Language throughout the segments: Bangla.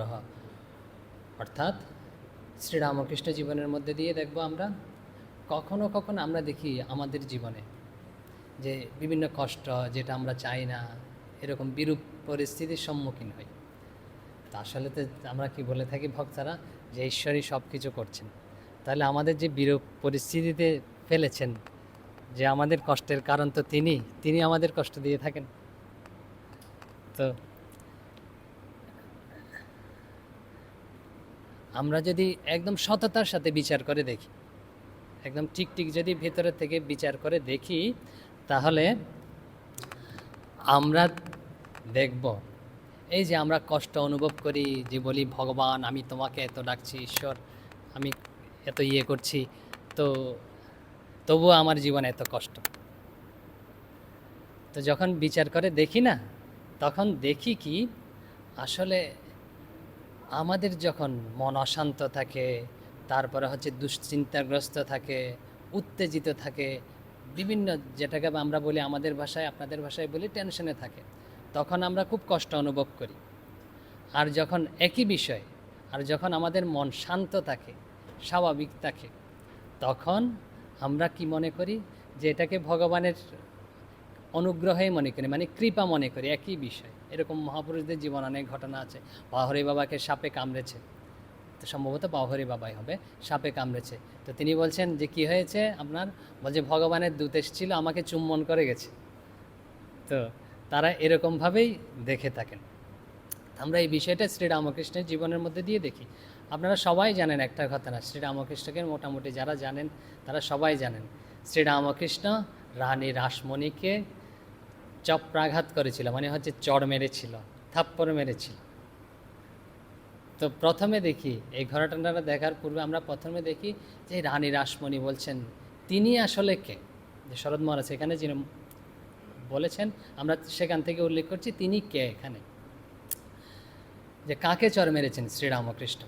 অনুগ্রহ অর্থাৎ শ্রীরামকৃষ্ণ জীবনের মধ্যে দিয়ে দেখব আমরা, কখনো কখনো আমরা দেখি আমাদের জীবনে যে বিভিন্ন কষ্ট যেটা আমরা চাই না, এরকম বিরূপ পরিস্থিতির সম্মুখীন হই। তা আসলে তো আমরা কি বলে থাকি ভক্তারা যে ঈশ্বরই সব কিছু করছেন। তাহলে আমাদের যে বিরূপ পরিস্থিতিতে ফেলেছেন, যে আমাদের কষ্টের কারণ তো তিনি তিনি আমাদের কষ্ট দিয়ে থাকেন। তো আমরা যদি একদম সততার সাথে বিচার করে দেখি, একদম ঠিক ঠিক যদি ভেতরের থেকে বিচার করে দেখি, তাহলে আমরা দেখব, এই যে আমরা কষ্ট অনুভব করি যে বলি, ভগবান, আমি তোমাকে এত ডাকছি, ঈশ্বর, আমি এত ইয়ে করছি। তো তবুও আমার জীবনে এত কষ্ট। তো যখন বিচার করে দেখি না, তখন দেখি কি, আসলে আমাদের যখন মন অশান্ত থাকে, তারপরে হচ্ছে দুশ্চিন্তাগ্রস্ত থাকে, উত্তেজিত থাকে, বিভিন্ন যেটাকে আমরা বলি আমাদের ভাষায়, আপনাদের ভাষায় বলি টেনশনে থাকে, তখন আমরা খুব কষ্ট অনুভব করি। আর যখন একই বিষয়, আর যখন আমাদের মন শান্ত থাকে, স্বাভাবিক থাকে, তখন আমরা কি মনে করি? যে এটাকে ভগবানের অনুগ্রহেই মনে করি মানে কৃপা মনে করি, একই বিষয়। এরকম মহাপুরুষদের জীবন অনেক ঘটনা আছে। বাহরি বাবাকে সাপে কামড়েছে। তো সম্ভবত বাহরি বাবাই হবে, সাপে কামড়েছে। তো তিনি বলছেন যে, কি হয়েছে আপনার? বলছে, ভগবানের দূত এসেছিল, আমাকে চুম্বন করে গেছে। তো তারা এরকমভাবেই দেখে থাকেন। আমরা এই বিষয়টা শ্রীরামকৃষ্ণের জীবনের মধ্যে দিয়ে দেখি। আপনারা সবাই জানেন একটা ঘটনা শ্রীরামকৃষ্ণকে মোটামুটি যারা জানেন, তারা সবাই জানেন। শ্রীরামকৃষ্ণ রানী রাসমণিকে চপ্রাঘাত করেছিল মানে হচ্ছে চড় মেরেছিল, থাপ্পড় মেরেছিল। তো প্রথমে দেখি, এই ঘটনাটা দেখার পূর্বে আমরা প্রথমে দেখি যে রানী রাসমণি বলছেন, তিনি আসলে কে? যে শরৎ মহারাজ, এখানে যিনি বলেছেন, আমরা সেখান থেকে উল্লেখ করছি, তিনি কে এখানে? যে কাকে চর মেরেছেন? শ্রীরামকৃষ্ণ।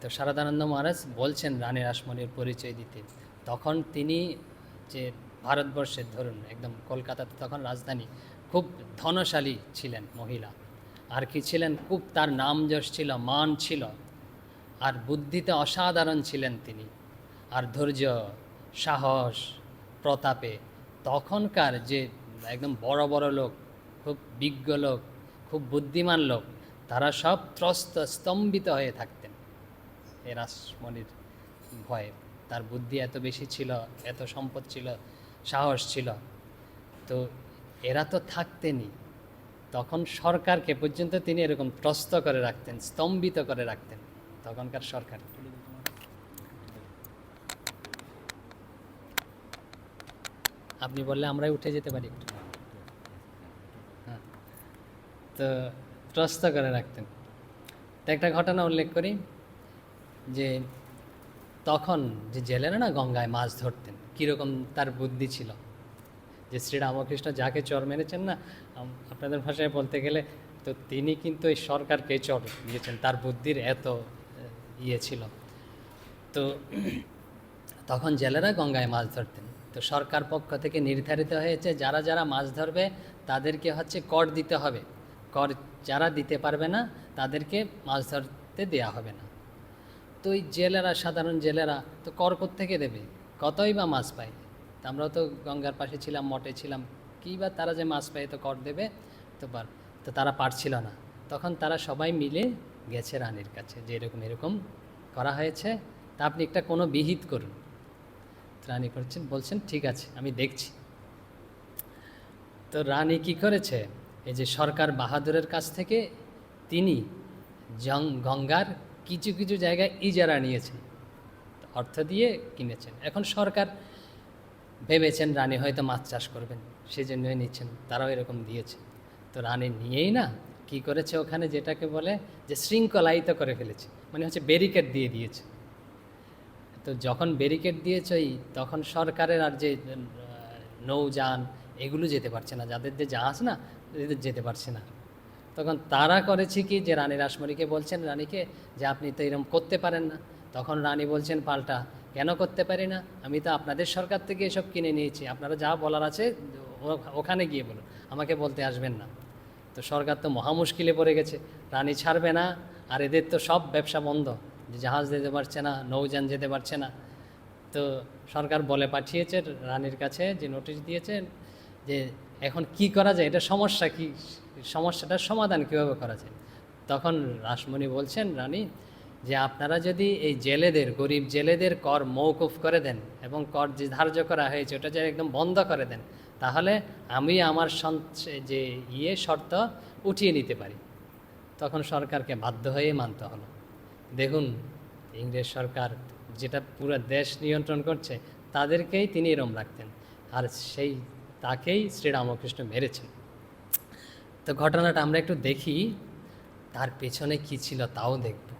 তো শারদানন্দ মহারাজ বলছেন রানী রাসমণির পরিচয় দিতে। তখন তিনি যে ভারতবর্ষের ধরুন, একদম কলকাতাতে তখন রাজধানী, খুব ধনশালী ছিলেন মহিলা। আর কি ছিলেন? খুব তার নাম যশ ছিল, মান ছিল। আর বুদ্ধিতে অসাধারণ ছিলেন তিনি। আর ধৈর্য, সাহস, প্রতাপে তখনকার যে একদম বড় বড় লোক, খুব বিজ্ঞ লোক, খুব বুদ্ধিমান লোক, তারা সব ত্রস্ত, স্তম্ভিত হয়ে থাকতেন। এ রাসমণির ভয়ে তার বুদ্ধি এত বেশি ছিল, এত সম্পদ ছিল সাহস ছিল। তো এরা তো থাকতেনই। তখন সরকারকে পর্যন্ত তিনি এরকম ত্রস্ত করে রাখতেন, স্তম্ভিত করে রাখতেন তখনকার সরকার। আপনি বললে আমরাই উঠে যেতে পারি একটু। হ্যাঁ। তো ত্রস্ত করে রাখতেন। তো একটা ঘটনা উল্লেখ করি যে তখন যে জেলেরা না গঙ্গায় মাছ ধরতেন, কীরকম তার বুদ্ধি ছিল? যে শ্রীরামকৃষ্ণ যাকে চর মেরেছেন না আপনাদের ভাষায় বলতে গেলে, তো তিনি কিন্তু এই সরকারকে চর দিয়েছেন, তার বুদ্ধির এত ইয়ে ছিল। তো তখন জেলেরা গঙ্গায় মাছ ধরতেন। তো সরকার পক্ষ থেকে নির্ধারিত হয়েছে, যারা যারা মাছ ধরবে, তাদেরকে হচ্ছে কর দিতে হবে। কর যারা দিতে পারবে না, তাদেরকে মাছ ধরতে দেয়া হবে না। তো ওই জেলেরা, সাধারণ জেলেরা তো কর থেকে দেবে? কতই বা মাছ পায়? তা আমরাও তো গঙ্গার পাশে ছিলাম, মঠে ছিলাম। কী বা তারা যে মাছ পায় তো কর দেবে? তো পার, তো তারা পারছিল না। তখন তারা সবাই মিলে গেছে রানীর কাছে, যে এরকম এরকম করা হয়েছে। তা আপনি একটা কোনো বিহিত করুন। রানী করছেন বলছেন, ঠিক আছে, আমি দেখছি। তো রানী কি করেছে? এই যে সরকার বাহাদুরের কাছ থেকে তিনি জং, গঙ্গার কিছু কিছু জায়গায় ইজারা নিয়েছেন অর্থ দিয়ে কিনেছেন। এখন সরকার ভেবেছেন রানী হয়তো মাছ চাষ করবেন সেই জন্যই নিচ্ছেন। তারাও এরকম দিয়েছে। তো রানী নিয়েই না, কি করেছে ওখানে যেটাকে বলে যে শৃঙ্খলায়িত করে ফেলেছে। মানে হচ্ছে ব্যারিকেড দিয়ে দিয়েছে। তো যখন ব্যারিকেড দিয়েছে তখন সরকারের আর যে নৌযান, এগুলো যেতে পারছে না। যাদের যে জাহাজ না যেতে পারছে না। তখন তারা করেছে কি যে রানী রাসমণিকে বলছেন রানীকে যে আপনি তো এরকম করতে পারেন না। তখন রানী বলছেন, পাল্টা। কেন করতে পারি না? আমি তো আপনাদের সরকার থেকে এসব কিনে নিয়েছি। আপনারা যা বলার আছে ওখানে গিয়ে বলুন। আমাকে বলতে আসবেন না। তো সরকার তো মহা মুশকিলে পড়ে গেছে। রানী ছাড়বে না। আর এদের তো সব ব্যবসা বন্ধ। যে জাহাজ যেতে পারছে না, নৌযান যেতে পারছে না। তো সরকার বলে পাঠিয়েছে রানীর কাছে যে নোটিশ দিয়েছেন যে এখন কি করা যায়? এটা সমস্যা কি? সমস্যাটার সমাধান কীভাবে করা যায়? তখন রাসমণি বলছেন, রানী, যে আপনারা যদি এই জেলেদের, গরিব জেলেদের কর মৌকুফ করে দেন এবং কর যে ধার্য করা হয়েছে, ওটা যদি একদম বন্ধ করে দেন, তাহলে আমি আমার যে ইয়ে শর্ত উঠিয়ে নিতে পারি। তখন সরকারকে বাধ্য হয়ে মানতে হলো। দেখুন, ইংরেজ সরকার যেটা পুরো দেশ নিয়ন্ত্রণ করছে, তাদেরকেই তিনি এরম রাখতেন। আর সেই তাকেই শ্রীরামকৃষ্ণ মেরেছেন। তো ঘটনাটা আমরা একটু দেখি, তার পেছনে কি ছিল তাও দেখব।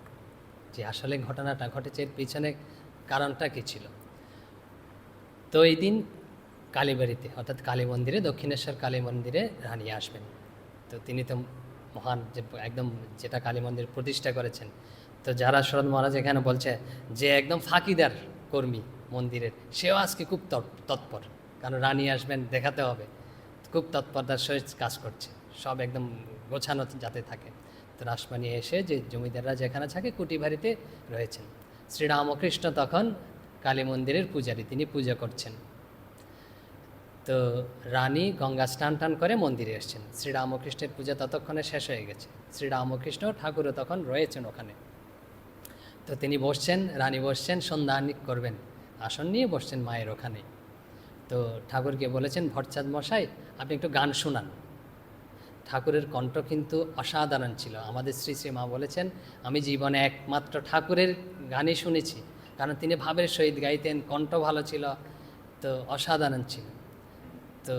যে আসলে ঘটনাটা ঘটেছে, এর পেছনে কারণটা কী ছিল? তো এই দিন কালীবাড়িতে, অর্থাৎ কালী মন্দিরে, দক্ষিণেশ্বর কালী মন্দিরে রানী আসবেন। তো তিনি তো মহান, যে একদম যেটা কালী মন্দির প্রতিষ্ঠা করেছেন। তো যারা শরৎ মহারাজ এখানে বলছে যে একদম ফাঁকিদার কর্মী মন্দিরের, সেও আজকে খুব তৎ- তৎপর। কারণ রানী আসবেন, দেখাতে হবে। খুব তৎপরতার সহিত কাজ করছে। সব একদম গোছানো যাতে থাকে। তো রাসমানি এসে যে জমিদাররা যেখানে থাকে কুটি বাড়িতে রয়েছেন। শ্রীরামকৃষ্ণ তখন কালী মন্দিরের পূজারী, তিনি পূজা করছেন। তো রানী গঙ্গা স্নান টান করে মন্দিরে এসছেন। শ্রীরামকৃষ্ণের পূজা ততক্ষণে শেষ হয়ে গেছে। শ্রীরামকৃষ্ণ ঠাকুরও তখন রয়েছেন ওখানে। তো তিনি বসছেন, রানী বসছেন সন্ধ্যানিক করবেন। আসন নিয়ে বসছেন মায়ের ওখানে। তো ঠাকুরকে বলেছেন ভট্টাচাঁদ মশাই, আপনি একটু গান শোনান। ঠাকুরের কণ্ঠ কিন্তু অসাধারণ ছিল। আমাদের শ্রী শ্রী মা বলেছেন, আমি জীবনে একমাত্র ঠাকুরের গানই শুনেছি। কারণ তিনি ভাবের সহিত গাইতেন, কণ্ঠ ভালো ছিল, তো অসাধারণ ছিল। তো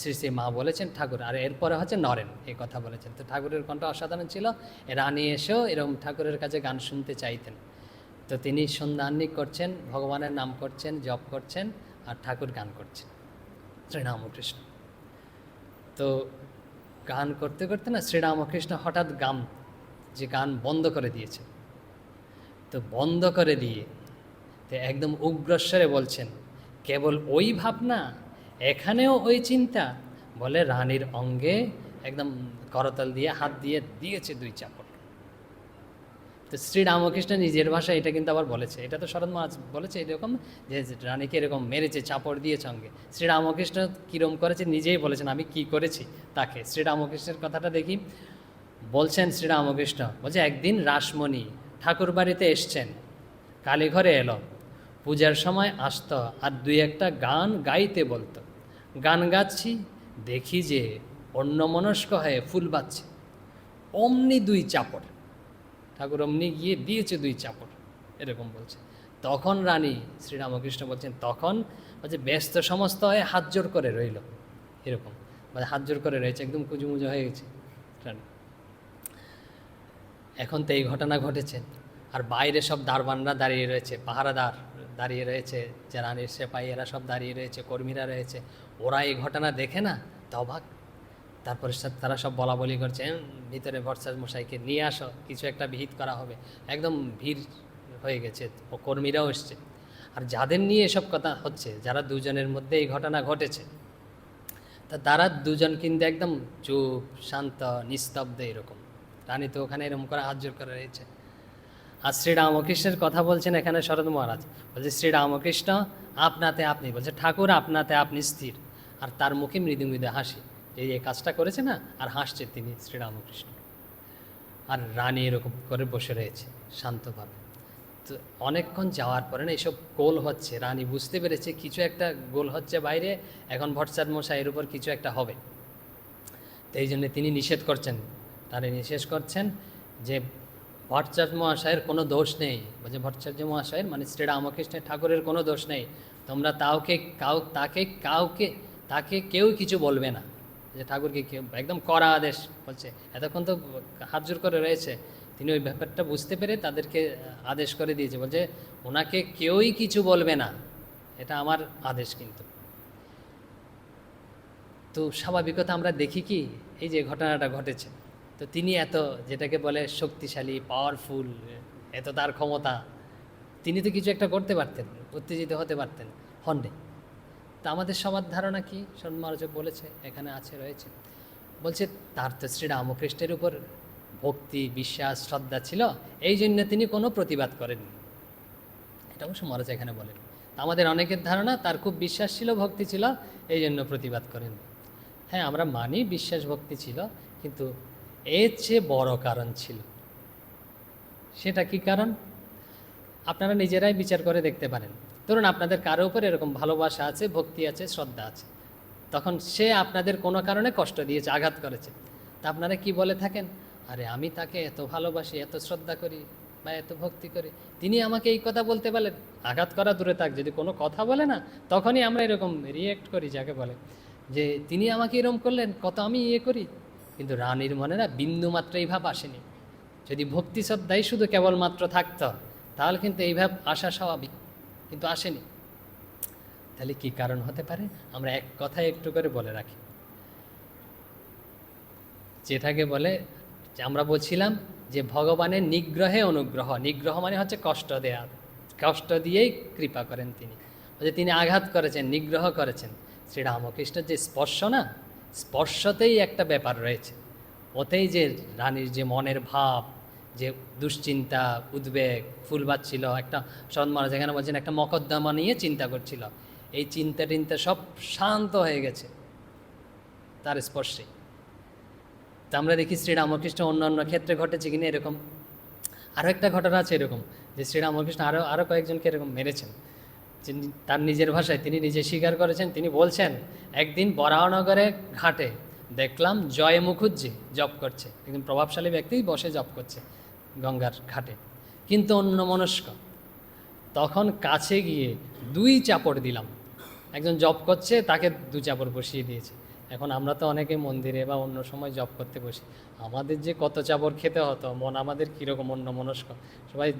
শ্রী শ্রী মা বলেছেন, ঠাকুর, আর এরপরে হচ্ছে নরেন এই কথা বলেছেন। তো ঠাকুরের কণ্ঠ অসাধারণ ছিল। রানী এসেও এরকম ঠাকুরের কাছে গান শুনতে চাইতেন। তো তিনি সন্ধ্যান্নিক করছেন, ভগবানের নাম করছেন, জপ করছেন। আর ঠাকুর গান করছেন শ্রীরামকৃষ্ণ। তো গান করতে করতে না শ্রীরামকৃষ্ণ হঠাৎ গান যে গান বন্ধ করে দিয়েছে। তো বন্ধ করে দিয়ে তো একদম উগ্রস্বরে বলছেন, কেবল ওই ভাবনা, এখানেও ওই চিন্তা। বলে রানীর অঙ্গে একদম করতল দিয়ে, হাত দিয়ে দিয়েছে দুই চাপড়। তো শ্রীরামকৃষ্ণ নিজের ভাষায় এটা কিন্তু আবার বলেছে। এটা তো শরৎ মহারাজ বলেছে এরকম যে রানীকে এরকম মেরেছে, চাপড় দিয়েছে অঙ্গে শ্রীরামকৃষ্ণ কীরম করেছে নিজেই বলেছেন, আমি কি করেছি তাকে? শ্রীরামকৃষ্ণের কথাটা দেখি, বলছেন শ্রীরামকৃষ্ণ বলছে, একদিন রাসমণি ঠাকুর বাড়িতে এসছেন, কালীঘরে এলো। পূজার সময় আসতো আর দুই একটা গান গাইতে বলতো। গান গাচ্ছি, দেখি যে অন্যমনস্ক হয়ে ফুল বাচ্ছে অমনি দুই চাপড়। ঠাকুর অমনি গিয়ে দিয়েছে দুই চাপড় এরকম বলছে। তখন রানী শ্রীরামকৃষ্ণ বলছেন, তখন বলছে, ব্যস্ত সমস্ত হয়ে হাত জোর করে রইল। এরকম। মানে হাত জোর করে রয়েছে, একদম কুজুমুজো হয়ে গেছে। রানী। এখন তো এই ঘটনা ঘটেছে। আর বাইরে সব দারবানরা দাঁড়িয়ে রয়েছে, পাহারাদার দাঁড়িয়ে রয়েছে, যে রানীর সেপাই এরা সব দাঁড়িয়ে রয়েছে, কর্মীরা রয়েছে। ওরা এই ঘটনা দেখে না, তো অবাক। তারপরে তারা সব বলা বলি করছে ভিতরে ভরসাজ মশাইকে নিয়ে আসো, কিছু একটা বিহিত করা হবে। একদম ভিড় হয়ে গেছে কর্মীরাও এসছে। আর যাদের নিয়ে এসব কথা হচ্ছে, যারা দুজনের মধ্যে এই ঘটনা ঘটেছে, তা তারা দুজন কিন্তু একদম চুপ, শান্ত, নিস্তব্ধ এরকম। রানী তো ওখানে এরকম করে হাত জোর করে রয়েছে। আর শ্রীরামকৃষ্ণের কথা বলছেন এখানে শরৎ মহারাজ। বলছে, শ্রীরামকৃষ্ণ, আপনাতে আপনি। বলছে, ঠাকুর, আপনাতে আপনি স্থির। আর তার মুখে মৃদু মৃদু হাসি। এই এই কাজটা করেছে না, আর হাসছে তিনি শ্রীরামকৃষ্ণ। আর রানী এরকম করে বসে রয়েছে শান্তভাবে। তো অনেকক্ষণ যাওয়ার পরে না এইসব গোল হচ্ছে। রানী বুঝতে পেরেছে কিছু একটা গোল হচ্ছে বাইরে, এখন ভট্টাচার্য মশাইয়ের উপর কিছু একটা হবে। তো এই জন্য তিনি নিষেধ করছেন। তারা নিষেধ করছেন যে ভট্টাচার্য মহাশয়ের কোনো দোষ নেই। বলছে, ভট্টাচার্য মহাশয়ের মানে শ্রীরামকৃষ্ণের ঠাকুরের কোনো দোষ নেই। তোমরা তাওকে, কাউ, তাকে, কাউকে, তাকে কেউ কিছু বলবে না। যে ঠাকুরকে একদম কড়া আদেশ বলছে। এতক্ষণ তো হাত জোর করে রয়েছে। তিনি ওই ব্যাপারটা বুঝতে পেরে তাদেরকে আদেশ করে দিয়েছে। বলছে, ওনাকে কেউই কিছু বলবে না। এটা আমার আদেশ কিন্তু। তো স্বাভাবিকতা আমরা দেখি কি, এই যে ঘটনাটা ঘটেছে। তো তিনি এত যেটাকে বলে শক্তিশালী পাওয়ারফুল এত তার ক্ষমতা, তিনি তো কিছু একটা করতে পারতেন, উত্তেজিত হতে পারতেন, হননি। তা আমাদের সবার ধারণা কি? সন্মারজক বলেছে, এখানে আছে, রয়েছে। বলছে, তার তো শ্রী রামকৃষ্ণের উপর ভক্তি, বিশ্বাস, শ্রদ্ধা ছিল, এই জন্য তিনি কোনো প্রতিবাদ করেননি। এটা অবশ্য মহারাজ এখানে বলেন। আমাদের অনেকের ধারণা, তার খুব বিশ্বাস ছিল, ভক্তি ছিল, এই জন্য প্রতিবাদ করেন হ্যাঁ আমরা মানি বিশ্বাস, ভক্তি ছিল, কিন্তু এর চেয়ে বড় কারণ ছিল। সেটা কি কারণ? আপনারা নিজেরাই বিচার করে দেখতে পারেন। ধরুন আপনাদের কারও উপর এরকম ভালোবাসা আছে, ভক্তি আছে, শ্রদ্ধা আছে। তখন সে আপনাদের কোনো কারণে কষ্ট দিয়েছে, আঘাত করেছে। তা আপনারা কি বলে থাকেন? আরে, আমি তাকে এত ভালোবাসি, এত শ্রদ্ধা করি বা এত ভক্তি করি। তিনি আমাকে এই কথা বলতে পারলেন আঘাত করা দূরে থাক, যদি কোনো কথা বলে না, তখনই আমরা এরকম রিয়েক্ট করি যাকে বলে। যে তিনি আমাকে এরকম করলেন, কত আমি ইয়ে করি? কিন্তু রানীর মনে না বিন্দু মাত্র এই ভাব আসেনি। যদি ভক্তি শ্রদ্ধাই শুধু কেবলমাত্র থাকতো, তাহলে কিন্তু এই ভাব আসা স্বাভাবিক। কিন্তু আসেনি। তাহলে কি কারণ হতে পারে? আমরা এক কথায় একটু করে বলে রাখি। যেটাকে বলে, আমরা বলছিলাম যে ভগবানের নিগ্রহে অনুগ্রহ। নিগ্রহ মানে হচ্ছে কষ্ট দেয়া। কষ্ট দিয়েই কৃপা করেন তিনি। যে তিনি আঘাত করেছেন, নিগ্রহ করেছেন। শ্রী রামকৃষ্ণের যে স্পর্শ না, স্পর্শতেই একটা ব্যাপার রয়েছে। ওতেই যে রানীর যে মনের ভাব যে দুশ্চিন্তা, উদ্বেগ ফুল বাচ্ছিল একটা সৎ মহারাজ এখানে বলছেন একটা মকদ্দমা নিয়ে চিন্তা করছিল। এই চিন্তা টিন্তা সব শান্ত হয়ে গেছে তার স্পর্শে। তা আমরা দেখি শ্রীরামকৃষ্ণ অন্য অন্য ক্ষেত্রে ঘটেছে কিনা এরকম। আরও একটা ঘটনা আছে এরকম, যে শ্রীরামকৃষ্ণ আরও আরও কয়েকজনকে এরকম মেরেছেন। তার নিজের ভাষায় তিনি নিজে স্বীকার করেছেন, তিনি বলছেন, একদিন বরাহনগরে ঘাটে দেখলাম জয় মুখুজ্জি জপ করছে। একজন প্রভাবশালী ব্যক্তি বসে জপ করছে। গঙ্গার ঘাটে। কিন্তু অন্য মনস্ক তখন কাছে গিয়ে দুই চাপড় দিলাম। একজন জব করছে, তাকে দু চাপড় বসিয়ে দিয়েছে। এখন আমরা তো অনেকে মন্দিরে বা অন্য সময় জব করতে বসি। আমাদের যে কত চাপড় খেতে হতো, মন আমাদের কীরকম অন্য মনস্ক সবাই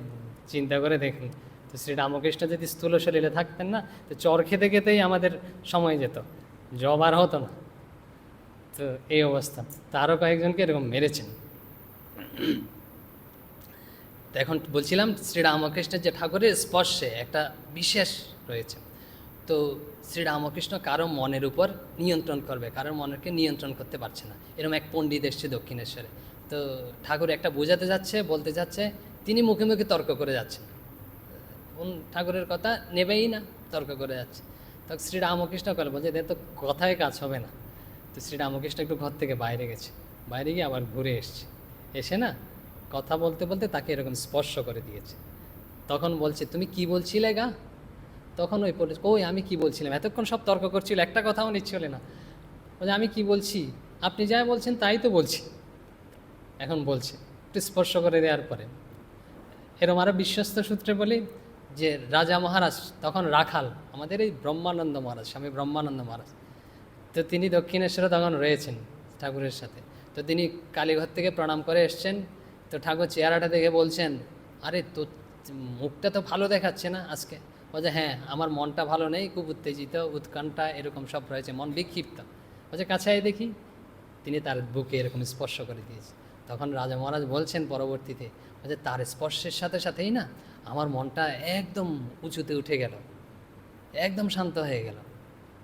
চিন্তা করে দেখুন। তো শ্রী রামকৃষ্ণ যদি স্থূল শরীরে থাকতেন না, তো চর খেতে খেতেই আমাদের সময় যেত। জব আর হতো না। তো এই অবস্থা। তারও কয়েকজনকে এরকম মেরেছেন। তো এখন বলছিলাম শ্রীরামকৃষ্ণের যে ঠাকুরের স্পর্শে একটা বিশেষ রয়েছে। তো শ্রীরামকৃষ্ণ কারও মনের উপর নিয়ন্ত্রণ করবে কারোর মনেরকে নিয়ন্ত্রণ করতে পারছে না। এরকম এক পণ্ডিত এসছে দক্ষিণেশ্বরে। তো ঠাকুর একটা বোঝাতে যাচ্ছে, বলতে যাচ্ছে, তিনি মুখে মুখে তর্ক করে যাচ্ছেন। কোন ঠাকুরের কথা নেবেই না, তর্ক করে যাচ্ছে। তখন শ্রীরামকৃষ্ণ করে বলছে, এদের তো কথায় কাজ হবে না। তো শ্রীরামকৃষ্ণ একটু ঘর থেকে বাইরে গেছে। বাইরে গিয়ে আবার ঘুরে এসছে। এসে না কথা বলতে বলতে তাকে এরকম স্পর্শ করে দিয়েছে। তখন বলছে, তুমি কি বলছিলে গা? তখন ওই পড়ে ওই আমি কি বলছিলাম? এতক্ষণ সব তর্ক করছিল, একটা কথাও নিচ্ছিল না। বলছে আমি কি বলছি? আপনি যা বলছেন তাই তো বলছি। এখন বলছে, একটু স্পর্শ করে দেওয়ার পরে। এরম আরও বিশ্বস্ত সূত্রে বলি যে, রাজা মহারাজ, তখন রাখাল, আমাদের এই ব্রহ্মানন্দ মহারাজ, স্বামী ব্রহ্মানন্দ মহারাজ, তো তিনি দক্ষিণেশ্বরে তখন রয়েছেন ঠাকুরের সাথে। তো তিনি কালীঘর থেকে প্রণাম করে এসছেন। তো ঠাকুর চেহারাটা দেখে বলছেন, আরে তো মুখটা তো ভালো দেখাচ্ছে না আজকে? বলছে হ্যাঁ আমার মনটা ভালো নেই, খুব উত্তেজিত, উৎকণ্ঠা, এরকম সব রয়েছে, মন বিক্ষিপ্ত। বলছে, কাছে দেখি। তিনি তার বুকে এরকম স্পর্শ করে দিয়েছে। তখন রাজা মহারাজ বলছেন পরবর্তীতে, বলছে, তার স্পর্শের সাথে সাথেই না, আমার মনটা একদম উঁচুতে উঠে গেল, একদম শান্ত হয়ে গেল।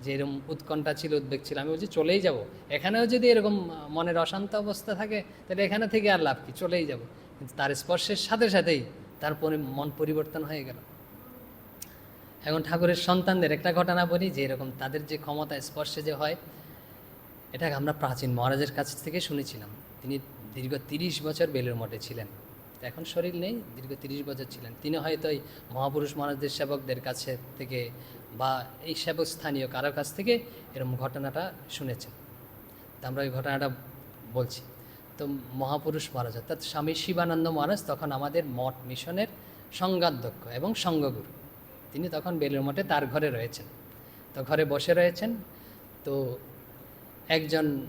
যে এরকম উৎকণ্ঠা ছিল, উদ্বেগ ছিল, আমি বলছি চলেই যাব। এখানেও যদি এরকম মনের অশান্ত অবস্থা থাকে, তাহলে এখানে থেকে আর লাভ কি? চলেই যাব। কিন্তু তার স্পর্শের সাথে সাথেই তার পরি- মন পরিবর্তন হয়ে গেল। এখন ঠাকুরের সন্তানদের একটা ঘটনা বলি, যে এরকম তাদের যে ক্ষমতা, স্পর্শে যে হয়, এটাকে আমরা প্রাচীন মহারাজের কাছ থেকে শুনেছিলাম। তিনি দীর্ঘ তিরিশ বছর বেলুর মঠে ছিলেন। এখন শরীর নেই, দীর্ঘ তিরিশ বছর ছিলেন। তিনি হয়তো এই মহাপুরুষ মানুষদের সেবকদের কাছে থেকে বা এই সেবক স্থানীয় কারও কাছ থেকে এরকম ঘটনাটা শুনেছেন। তা আমরা ওই ঘটনাটা বলছি। তো মহাপুরুষ মহারাজ, অর্থাৎ স্বামী শিবানন্দ মহারাজ তখন আমাদের মঠ মিশনের সংঘাধ্যক্ষ এবং সঙ্গগুরু তিনি তখন বেলুর মঠে তার ঘরে রয়েছেন। তো ঘরে বসে রয়েছেন। তো একজন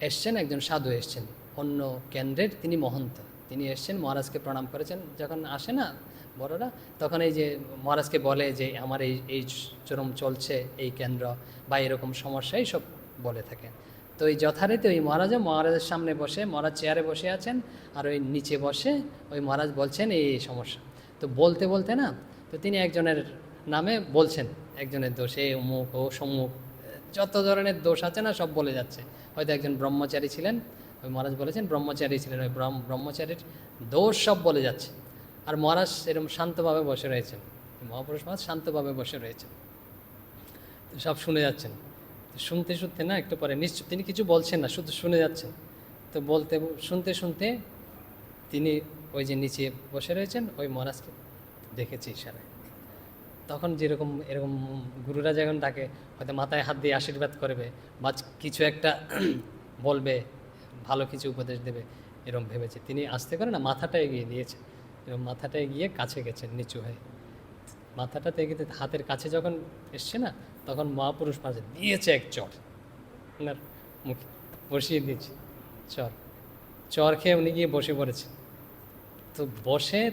এসছেন, একজন সাধু এসছেন। অন্য কেন্দ্রের তিনি মহন্ত। তিনি এসছেন, মহারাজকে প্রণাম করেছেন। যখন আসে না বড়রা, তখন এই যে মহারাজকে বলে যে, আমার এই এই চরম চলছে এই কেন্দ্র বা এরকম সমস্যা সব বলে থাকে। তো এই যথারীতি ওই মহারাজও মহারাজের সামনে বসে, মহারাজ চেয়ারে বসে আছেন আর ওই নিচে বসে ওই মহারাজ বলছেন, এই সমস্যা। তো বলতে বলতে না, তো তিনি একজনের নামে বলছেন, একজনের দোষে অমুক, ও সম্মুখ যত ধরনের দোষ আছে না, সব বলে যাচ্ছে। হয়তো একজন ব্রহ্মচারী ছিলেন ওই মহারাজ বলেছেন, ব্রহ্মচারী ছিলেন ওই ব্রহ্ম, ব্রহ্মচারীর দোষ সব বলে যাচ্ছে। আর মহারাজ এরকম শান্তভাবে বসে রয়েছেন। মহাপুরুষ মহারাজ শান্তভাবে বসে রয়েছেন। তো সব শুনে যাচ্ছেন। তো শুনতে শুনতে না, একটু পরে নিশ্চয় তিনি কিছু বলছেন না, শুধু শুনে যাচ্ছেন। তো বলতে, শুনতে শুনতে তিনি ওই যে নিচে বসে রয়েছেন, ওই মহারাজকে দেখেছে ইশারায়। তখন যেরকম, এরকম গুরুরা যখন ডাকে হয়তো মাথায় হাত দিয়ে আশীর্বাদ করবে বা কিছু একটা বলবে ভালো কিছু উপদেশ দেবে এরকম ভেবেছে। তিনি আসতে করে না, মাথাটা এগিয়ে দিয়েছে। এরকম মাথাটা এগিয়ে কাছে গেছেন নিচু হয়ে। মাথাটাতে এগিয়ে হাতের কাছে যখন এসছে না, তখন মহাপুরুষ মাঝে দিয়েছে এক চর। ওনার মুখে বসিয়ে দিয়েছে। চর। চর খেয়ে উনি গিয়ে বসে পড়েছে। তো বসে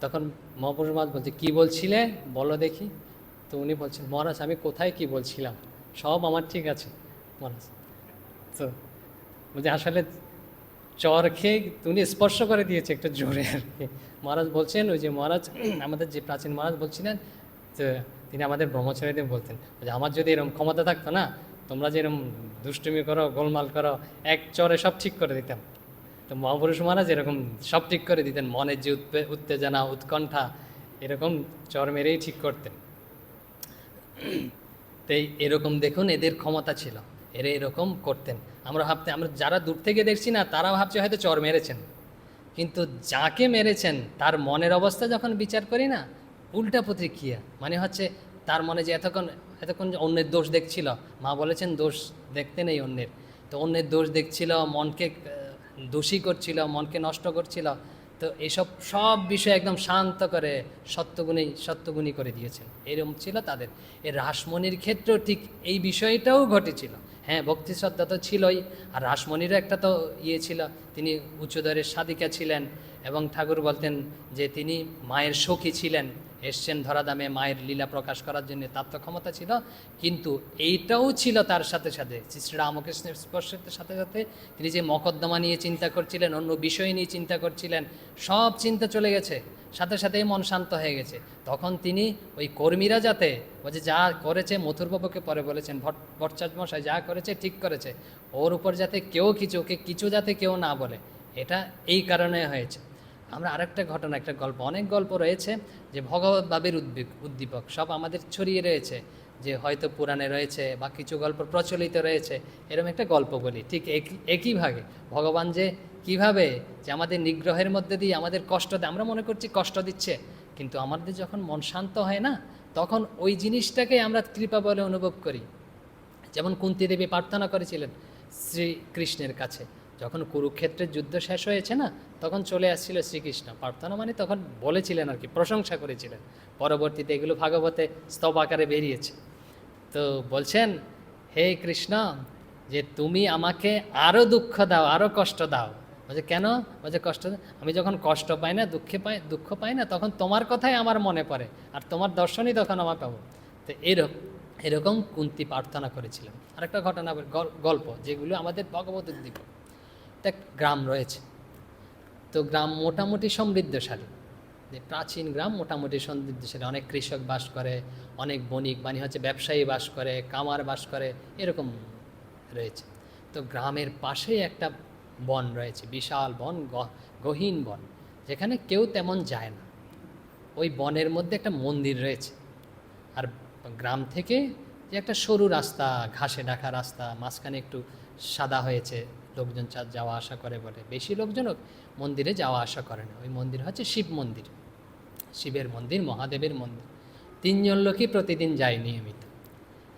তখন মহাপুরুষ মহারাজ বলছে, কী বলছিলে? বলো দেখি। তো উনি বলছেন, মহারাজ, আমি কোথায় কি বলছিলাম? সব আমার ঠিক আছে। মহারাজ। তো বলছে, আসলে চর খেয়ে স্পর্শ করে দিয়েছে একটু জোরে আর কি। মহারাজ বলছেন, ওই যে মহারাজ, আমাদের যে প্রাচীন মহারাজ বলছিলেন তিনি আমাদের ব্রহ্মচারীদের বলতেন যে আমার যদি এরকম ক্ষমতা থাকতো না, তোমরা যে এরকম দুষ্টুমি করো, গোলমাল করো, এক চরে সব ঠিক করে দিতাম। তো মহাপুরুষ মহারাজ এরকম সব ঠিক করে দিতেন মনের যে উত্তেজনা, উৎকণ্ঠা, এরকম চর মেরেই ঠিক করতেন। তো এই এরকম দেখুন, এদের ক্ষমতা ছিল, এরা এরকম করতেন। আমরা ভাবতে আমরা যারা দূর থেকে দেখছি না তারা ভাবছে হয়তো চর মেরেছেন। কিন্তু যাকে মেরেছেন, তার মনের অবস্থা যখন বিচার করি না, উল্টা প্রতিক্রিয়া। মানে হচ্ছে তার মনে যে এতক্ষণ এতক্ষণ যে অন্যের দোষ দেখছিল। মা বলেছেন, দোষ দেখতে নেই অন্যের। তো অন্যের দোষ দেখছিল, মনকে দোষী করছিল, মনকে নষ্ট করছিল। তো এসব সব বিষয় একদম শান্ত করে সত্যগুণী সত্যগুণী করে দিয়েছেন। এরম ছিল তাদের। এই রাসমণির ক্ষেত্রেও ঠিক এই বিষয়টাও ঘটেছিল। হ্যাঁ ভক্তি শ্রদ্ধা তো ছিলই, আর রাসমণিরও একটা তো ইয়ে ছিল। তিনি উচ্চদরের সাধিকা ছিলেন এবং ঠাকুর বলতেন যে তিনি মায়ের সখী ছিলেন। এসছেন ধরাদামে মায়ের লীলা প্রকাশ করার জন্য, তার তো ক্ষমতা ছিল। কিন্তু এইটাও ছিল তার সাথে সাথে। শ্রী রামকৃষ্ণের স্পর্শের সাথে সাথে তিনি যে মকদ্দমা নিয়ে চিন্তা করছিলেন, অন্য বিষয় নিয়ে চিন্তা করছিলেন, সব চিন্তা চলে গেছে। সাথে সাথেই মন শান্ত হয়ে গেছে। তখন তিনি ওই কর্মীরা যাতে বলছে যা করেছে মথুরবাবুকে পরে বলেছেন, ভট, ভট্টাচার্য মশাই যা করেছে ঠিক করেছে। ওর উপর যাতে কেউ কিছু, ওকে কিছু যাতে কেউ না বলে, এটা এই কারণে হয়েছে। আমরা আরেকটা ঘটনা, একটা গল্প, অনেক গল্প রয়েছে যে ভগবত ভাবের উদ্দীপ উদ্দীপক, সব আমাদের ছড়িয়ে রয়েছে যে হয়তো পুরাণে রয়েছে বা কিছু গল্প প্রচলিত রয়েছে এরকম একটা গল্প বলি। ঠিক একই একই ভাগে, ভগবান যে কীভাবে যে আমাদের নিগ্রহের মধ্যে দিয়ে আমাদের কষ্ট দেয় আমরা মনে করছি কষ্ট দিচ্ছে, কিন্তু আমাদের যখন মন শান্ত হয় না, তখন ওই জিনিসটাকে আমরা কৃপা বলে অনুভব করি। যেমন কুন্তি দেবী প্রার্থনা করেছিলেন শ্রীকৃষ্ণের কাছে যখন কুরুক্ষেত্রের যুদ্ধ শেষ হয়েছে না, তখন চলে আসছিল শ্রীকৃষ্ণ। প্রার্থনা মানে তখন বলেছিলেন আর কি, প্রশংসা করেছিলেন। পরবর্তীতে এগুলো ভাগবতে স্তব আকারে বেরিয়েছে। তো বলছেন, হে কৃষ্ণ, যে তুমি আমাকে আরও দুঃখ দাও আরও কষ্ট দাও। বলছে, কেন? বলছে, কষ্ট, আমি যখন কষ্ট পাই না, দুঃখে পাই, দুঃখ পাই না, তখন তোমার কথাই আমার মনে পড়ে, আর তোমার দর্শনই তখন আমার পাবো। তো এরকম এরকম কুন্তি প্রার্থনা করেছিলেন। আরেকটা ঘটনা, গল্প, যেগুলো আমাদের ভগবত উদ্দীপ একটা গ্রাম রয়েছে। তো গ্রাম মোটামুটি সমৃদ্ধশালী। যে প্রাচীন গ্রাম মোটামুটি সমৃদ্ধশালী। অনেক কৃষক বাস করে, অনেক বণিক মানে হচ্ছে ব্যবসায়ী বাস করে, কামার বাস করে, এরকম রয়েছে। তো গ্রামের পাশেই একটা বন রয়েছে, বিশাল বন গহীন বন, যেখানে কেউ তেমন যায় না। ওই বনের মধ্যে একটা মন্দির রয়েছে। আর গ্রাম থেকে যে একটা সরু রাস্তা, ঘাসে ঢাকা রাস্তা, মাঝখানে একটু সাদা হয়েছে লোকজন যাওয়া আসা করে বলে বেশি লোকজনও মন্দিরে যাওয়া আসা করে না। ওই মন্দির হচ্ছে শিব মন্দির। শিবের মন্দির, মহাদেবের মন্দির। তিনজন লোকই প্রতিদিন যায় নিয়মিত।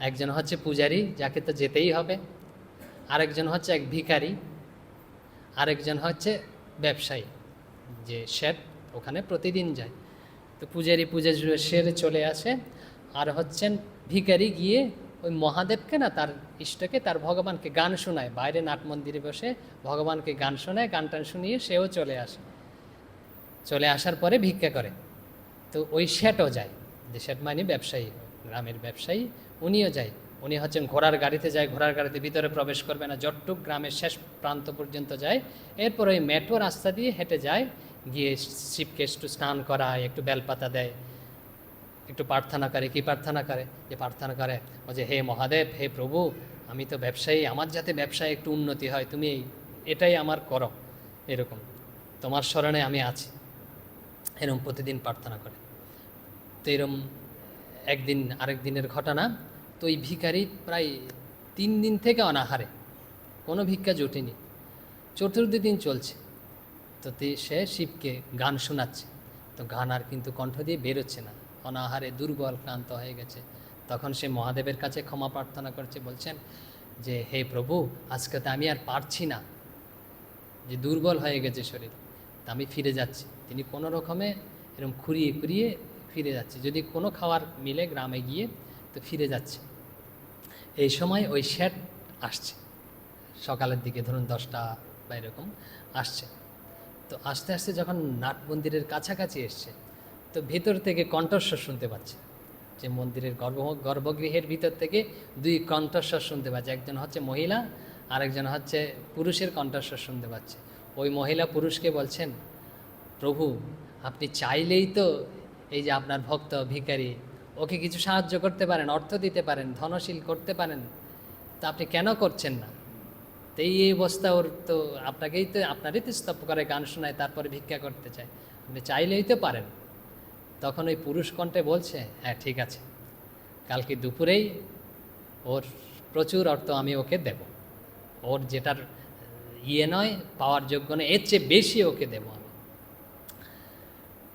একজন হচ্ছে পূজারি, যাকে তো যেতেই হবে। আরেকজন হচ্ছে এক ভিখারি। আরেকজন হচ্ছে ব্যবসায়ী, যে শেঠ ওখানে প্রতিদিন যায়। তো পূজারি পূজা সেরে চলে আসে। আর হচ্ছেন ভিখারি গিয়ে ওই মহাদেবকে না তার ইষ্টকে, তার ভগবানকে গান শোনায়। বাইরে নাট মন্দিরে বসে ভগবানকে গান শোনায়, গান টান শুনিয়ে সেও চলে আসে। চলে আসার পরে ভিক্ষা করে। তো ওই শেটও যায়। যে শেট মানে ব্যবসায়ী, গ্রামের ব্যবসায়ী, উনিও যায়। উনি হচ্ছেন ঘোড়ার গাড়িতে যায়, ঘোড়ার গাড়িতে ভিতরে প্রবেশ করবে না। যতটুক গ্রামের শেষ প্রান্ত পর্যন্ত যায়, এরপর ওই মেট্রো রাস্তা দিয়ে হেঁটে যায়। গিয়ে শিবকে একটু স্নান করায়, একটু বেলপাতা দেয়। একটু প্রার্থনা করে, কি প্রার্থনা করে? যে প্রার্থনা করে যে, হে মহাদেব, হে প্রভু, আমি তো ব্যবসায়ী, আমার যাতে ব্যবসায় একটু উন্নতি হয়, তুমি এটাই আমার করো। এরকম। তোমার স্মরণে আমি আছি। এরকম প্রতিদিন প্রার্থনা করে। তো এরম একদিন, আরেক দিনের ঘটনা, তো ওই ভিখারি প্রায় তিন দিন থেকে অনাহারে। কোনো ভিক্ষা জোটেনি। চতুর্থ দিন চলছে। তো সে শিবকে গান শোনাচ্ছে। তো গান আর কিন্তু কণ্ঠ দিয়ে বেরোচ্ছে না। অনাহারে দুর্বল, ক্লান্ত হয়ে গেছে। তখন সে মহাদেবের কাছে ক্ষমা প্রার্থনা করছে, বলছেন যে, হে প্রভু আজকে তো আমি আর পারছি না। যে দুর্বল হয়ে গেছে শরীর, তা আমি ফিরে যাচ্ছি। তিনি কোনো রকমে এরকম খুঁড়িয়ে খুঁড়িয়ে ফিরে যাচ্ছে। যদি কোনো খাবার মিলে গ্রামে গিয়ে, তো ফিরে যাচ্ছে। এই সময় ওই শেট আসছে। সকালের দিকে ধরুন দশটা বা এরকম, আসছে। তো আস্তে আস্তে যখন নাট মন্দিরের কাছাকাছি এসছে তো ভেতর থেকে কণ্ঠস্বর শুনতে পাচ্ছে। যে মন্দিরের গর্ভ, গর্ভগৃহের ভিতর থেকে দুই কণ্ঠস্বর শুনতে পাচ্ছে। একজন হচ্ছে মহিলা, আরেকজন হচ্ছে পুরুষের কণ্ঠস্বর শুনতে পাচ্ছে। ওই মহিলা পুরুষকে বলছেন, প্রভু, আপনি চাইলেই তো এই যে আপনার ভক্ত, ভিখারি, ওকে কিছু সাহায্য করতে পারেন, অর্থ দিতে পারেন, ধনশীল করতে পারেন, তা আপনি কেন করছেন না? তো এই অবস্থা ওর তো আপনাকেই তো, আপনারই তো স্তব্ধ করে, গান শোনায়, তারপরে ভিক্ষা করতে চায়। আপনি চাইলেই তো পারেন। তখন ওই পুরুষ কণ্ঠে বলছে হ্যাঁ ঠিক আছে। কালকে দুপুরেই ওর প্রচুর অর্থ আমি ওকে দেব। ওর যেটার ইয়ে নয়, পাওয়ার যোগ্য নয়, এর চেয়ে বেশি ওকে দেব আমি।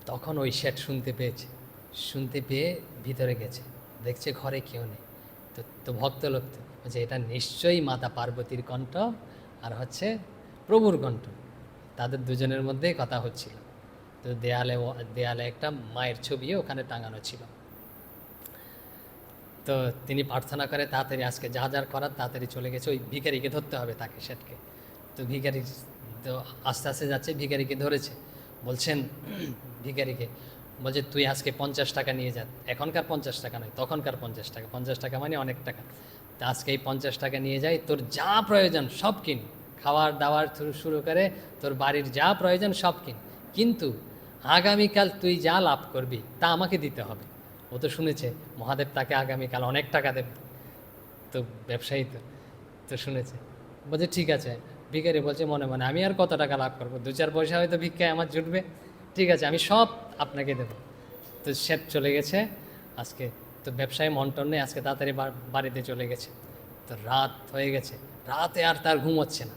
তখন ওই শেট শুনতে পেয়েছে। শুনতে পেয়ে ভিতরে গেছে। দেখছে ঘরে কেউ নেই। তো তো ভক্ত লোক তো বলছে, এটা নিশ্চয়ই মাতা পার্বতীর কণ্ঠ আর হচ্ছে প্রভুর কণ্ঠ। তাদের দুজনের মধ্যেই কথা হচ্ছিল। তো দেয়ালে দেয়ালে একটা মায়ের ছবিও ওখানে টাঙানো ছিল। তো তিনি প্রার্থনা করে, তাড়াতাড়ি আজকে যা যার করার তাড়াতাড়ি চলে গেছে, ওই ভিখারিকে ধরতে হবে তাকে সেটকে তো ভিখারি তো আস্তে আস্তে যাচ্ছে, ভিখারিকে ধরেছে। বলছেন, ভিখারিকে, বলছে, তুই আজকে পঞ্চাশ টাকা নিয়ে যা, এখনকার পঞ্চাশ টাকা নয়, তখনকার পঞ্চাশ টাকা পঞ্চাশ টাকা মানে অনেক টাকা। তা আজকে এই পঞ্চাশ টাকা নিয়ে যাই, তোর যা প্রয়োজন সব কিন, খাওয়ার দাওয়ার শুরু করে তোর বাড়ির যা প্রয়োজন সব কিন। কিন্তু আগামীকাল তুই যা লাভ করবি, তা আমাকে দিতে হবে। ও তো শুনেছে, মহাদেব তাকে আগামীকাল অনেক টাকা দেবে। তো ব্যবসায়ী তো তো শুনেছে। বলছে, ঠিক আছে। ভিকারি বলছে, মনে মনে, আমি আর কত টাকা লাভ করব? দু চার পয়সা হয়তো ভিক্ষায় আমার জুটবে। ঠিক আছে, আমি সব আপনাকে দেবো। তো শেট চলে গেছে। আজকে তো ব্যবসায় মন্টন নেই, আজকে তাড়াতাড়ি বাড়িতে চলে গেছে। তো রাত হয়ে গেছে। রাতে আর তার ঘুম হচ্ছে না।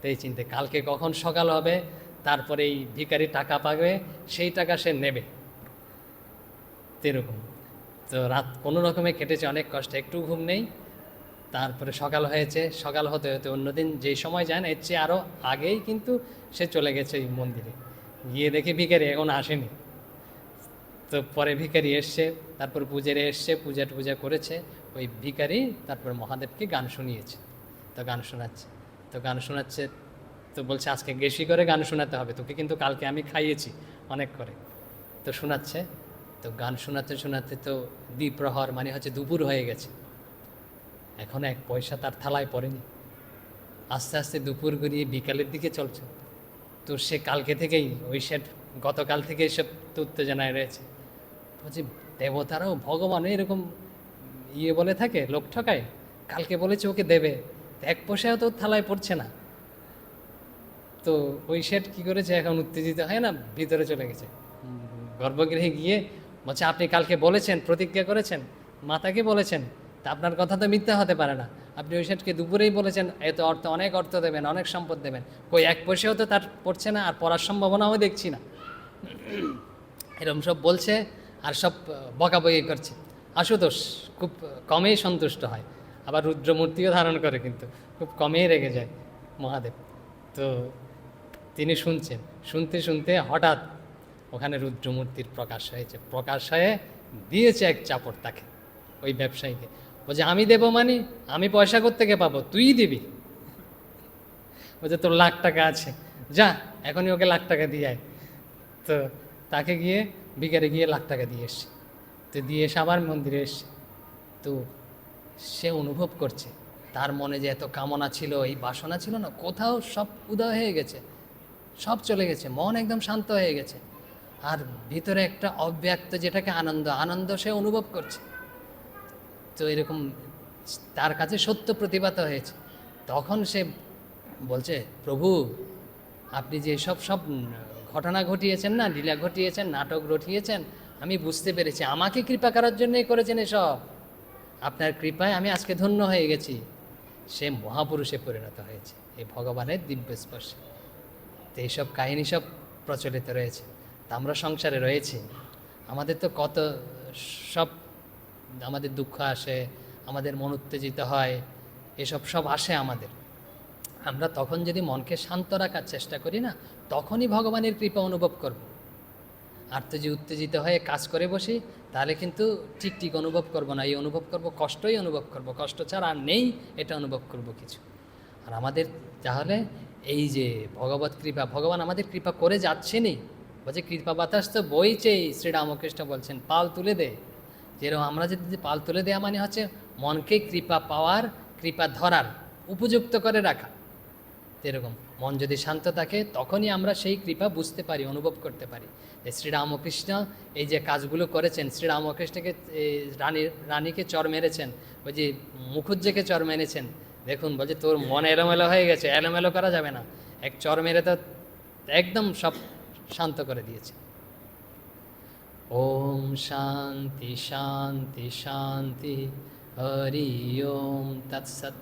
তো এই চিন্তে, কালকে কখন সকাল হবে? তারপরে এই ভিখারি টাকা পাবে, সেই টাকা সে নেবে। এরকম। তো রাত কোনো রকমে কেটেছে অনেক কষ্ট, একটু ঘুম নেই। তারপরে সকাল হয়েছে, সকাল হতে হতে অন্যদিন যেই সময় যায় না এর চেয়ে আরও আগেই কিন্তু সে চলে গেছে এই মন্দিরে। গিয়ে দেখে ভিখারি এখন আসেনি। তো পরে ভিখারি এসছে, তারপর পূজারে এসছে, পূজা টুজা করেছে, ওই ভিখারি তারপর মহাদেবকে গান শুনিয়েছে। তো গান শোনাচ্ছে, তো গান শোনাচ্ছে তো বলছে, আজকে বেশি করে গান শোনাতে হবে, তোকে কিন্তু কালকে আমি খাইয়েছি অনেক করে। তো শোনাচ্ছে, তো গান শোনাতে শোনাতে তো দ্বিপ্রহর মানে হচ্ছে দুপুর হয়ে গেছে। এখন এক পয়সা তার থালায় পড়েনি। আস্তে আস্তে দুপুর গড়িয়ে বিকালের দিকে চলছে। তো সে কালকে থেকেই, ওই সেট গতকাল থেকে এসব তো উত্তেজনায় রয়েছে। বলছি দেবতারাও ভগবানও এরকম ইয়ে বলে থাকে, লোক ঠকায়। কালকে বলেছে ওকে দেবে। এক পয়সাও তো থালায় পড়ছে না। তো ওই শেট কী করেছে? এখন উত্তেজিত হয় না ভিতরে চলে গেছে। গর্ভগৃহে গিয়ে বলছে, আপনি কালকে বলেছেন, প্রতিজ্ঞা করেছেন, মাতাকে বলেছেন, তা আপনার কথা তো মিথ্যা হতে পারে না। আপনি ওই শেটকে দুপুরেই বলেছেন এত অর্থ, অনেক অর্থ দেবেন, অনেক সম্পদ দেবেন। কই এক পয়সাও তো তার পড়ছে না, আর পড়ার সম্ভাবনাও দেখছি না। এরকম সব বলছে আর সব বকাবকি করছে। আশুতোষ খুব কমেই সন্তুষ্ট হয়। আবার রুদ্রমূর্তিও ধারণ করে কিন্তু, খুব কমেই রেগে যায় মহাদেব। তো তিনি শুনছেন। শুনতে শুনতে হঠাৎ ওখানে রুদ্রমূর্তির প্রকাশ হয়েছে। প্রকাশ হয়ে দিয়েছে এক চাপড় তাকে, ওই ব্যবসায়ীকে। বলছে, আমি দেবো মানে আমি পয়সা করতে থেকে পাবো? তুই দিবি? বলছে, তোর লাখ টাকা আছে। যা, এখনই ওকে লাখ টাকা দিয়ে আয়। তো তাকে গিয়ে বিকারে গিয়ে লাখ টাকা দিয়ে এসছে। তো দিয়ে এসে আবার মন্দিরে এসছে। তো সে অনুভব করছে, তার মনে যে এত কামনা ছিল, এই বাসনা ছিল না, কোথাও সব উদয় হয়ে গেছে। সব চলে গেছে, মন একদম শান্ত হয়ে গেছে। আর ভিতরে একটা অব্যক্ত যেটাকে আনন্দ আনন্দ সে অনুভব করছে। তো এরকম তার কাছে সত্য প্রতিভাত হয়েছে। তখন সে বলছে, প্রভু, আপনি যে সব সব ঘটনা ঘটিয়েছেন না, লীলা ঘটিয়েছেন, নাটক ঘটিয়েছেন, আমি বুঝতে পেরেছি। আমাকে কৃপা করার জন্যই করেছেন এসব। আপনার কৃপায় আমি আজকে ধন্য হয়ে গেছি। সে মহাপুরুষে পরিণত হয়েছে এই ভগবানের দিব্য স্পর্শে তো এইসব কাহিনী সব প্রচলিত রয়েছে, তা আমরা সংসারে রয়েছি। আমাদের তো কত সব আমাদের দুঃখ আসে, আমাদের মন উত্তেজিত হয়, এসব সব আসে আমাদের। আমরা তখন যদি মনকে শান্ত রাখার চেষ্টা করি না, তখনই ভগবানের কৃপা অনুভব করব। আর তো যে উত্তেজিত হয়ে কাজ করে বসি, তাহলে কিন্তু ঠিক ঠিক অনুভব করব না। এই অনুভব করব, কষ্টই অনুভব করব। কষ্ট ছাড়া আর নেই, এটা অনুভব করব কিছু। আর আমাদের তাহলে এই যে ভগবত কৃপা, ভগবান আমাদের কৃপা করে যাচ্ছেনই। বলছে, কৃপা বাতাস তো বইছেই শ্রীরামকৃষ্ণ বলছেন, পাল তুলে দে। যেরকম আমরা যদি পাল তুলে দেওয়া মানে হচ্ছে মনকে কৃপা পাওয়ার, কৃপা ধরার, উপযুক্ত করে রাখা। যেরকম মন যদি শান্ত থাকে, তখনই আমরা সেই কৃপা বুঝতে পারি, অনুভব করতে পারি। যে শ্রীরামকৃষ্ণ এই যে কাজগুলো করেছেন, শ্রীরামকৃষ্ণকে রানীর, রানীকে চর মেরেছেন, ওই যে মুখুজ্জেকে চর মেরেছেন দেখুন বলছে, তোর মন এলোমেলো হয়ে গেছে, এলোমেলো করা যাবে না। এক চর মেরে তো একদম সব শান্ত করে দিয়েছে। ওম শান্তি শান্তি শান্তি, হরি ওম তৎসৎ।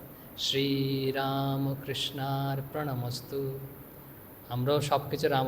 শ্রীরামকৃষ্ণার প্রণমস্তু আমরাও সব কিছু রাম